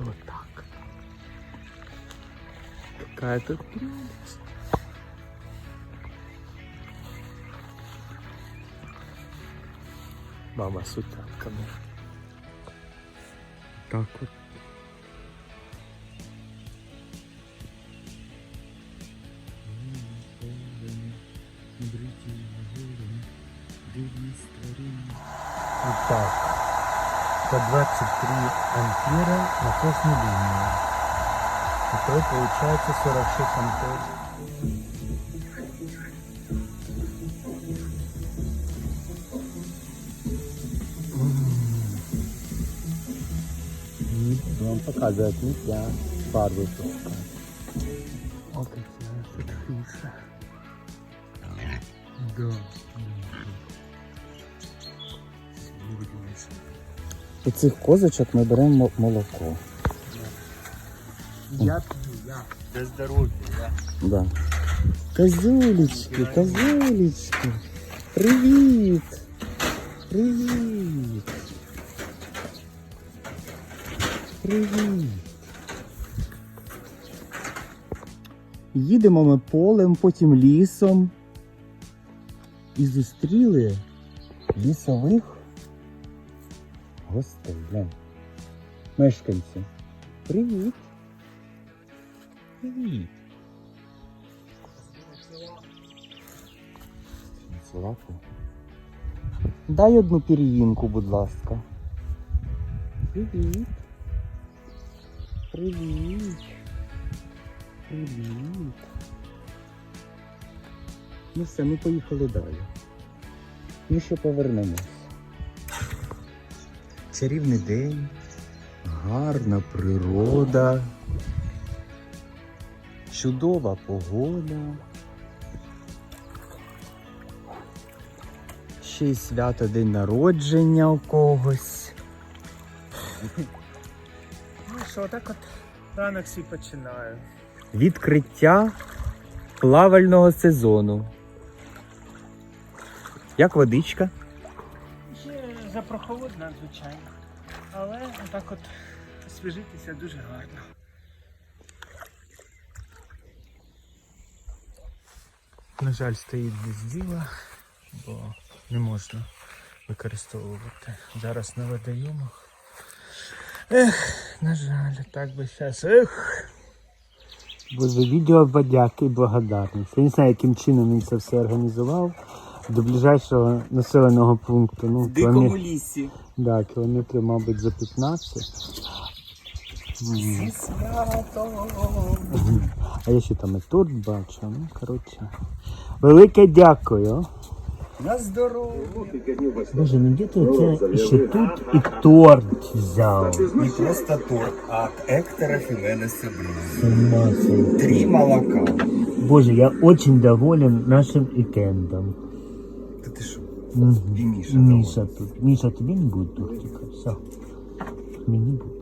Вот так. Какая тут прелесть. Мама с утятками. Так вот. Вот так по 23 ампера на кожну лінію. І то получается 46 ампер. М, Вам показывает нельзя фарбы пускать. Вот эти тут фиша. Да. У цих козочок ми беремо молоко. Я п'ю, я. Для здоров'я, я. Да. Козулечки, козулечки. Привіт. Привіт. Привіт. Їдемо ми полем, потім лісом. І зустріли лісових гостей. Глянь. Мешканці. Привіт. Привіт. Лапу. Дай одну пір'їнку, будь ласка. Привіт. Привіт. Привіт. Ну все, ми поїхали далі. Ми ще повернемось. Чарівний день, гарна природа, чудова погода. Ще й свято день народження у когось. Ну що, так от ранок всі починаю. Відкриття плавального сезону. Як водичка? Запрохолодна, звичайно. Але так от освіжитися дуже гарно. На жаль, стоїть без діла, бо не можна використовувати зараз на водойомах. Ех, на жаль, так би зараз. Ех. Боже, відео подяки і благодарність. Я не знаю, яким чином він це все організував. До ближайшого населеного пункту. Ну, кіломет- лісі. Да, кілометрів, мабуть, за 15. Зі святом. А я ще там і торт бачу. Ну, коротше. Велике дякую. На здоров'я. Боже, ну де ти оце ще тут і торт взяв? Не просто торт, а от Ектора Фименеса Брюса. Три молока. Боже, я очень доволен нашим ікендом. Ты. І Міша Міша тут. Міша, тобі не буде тортика. Все. Мені буде.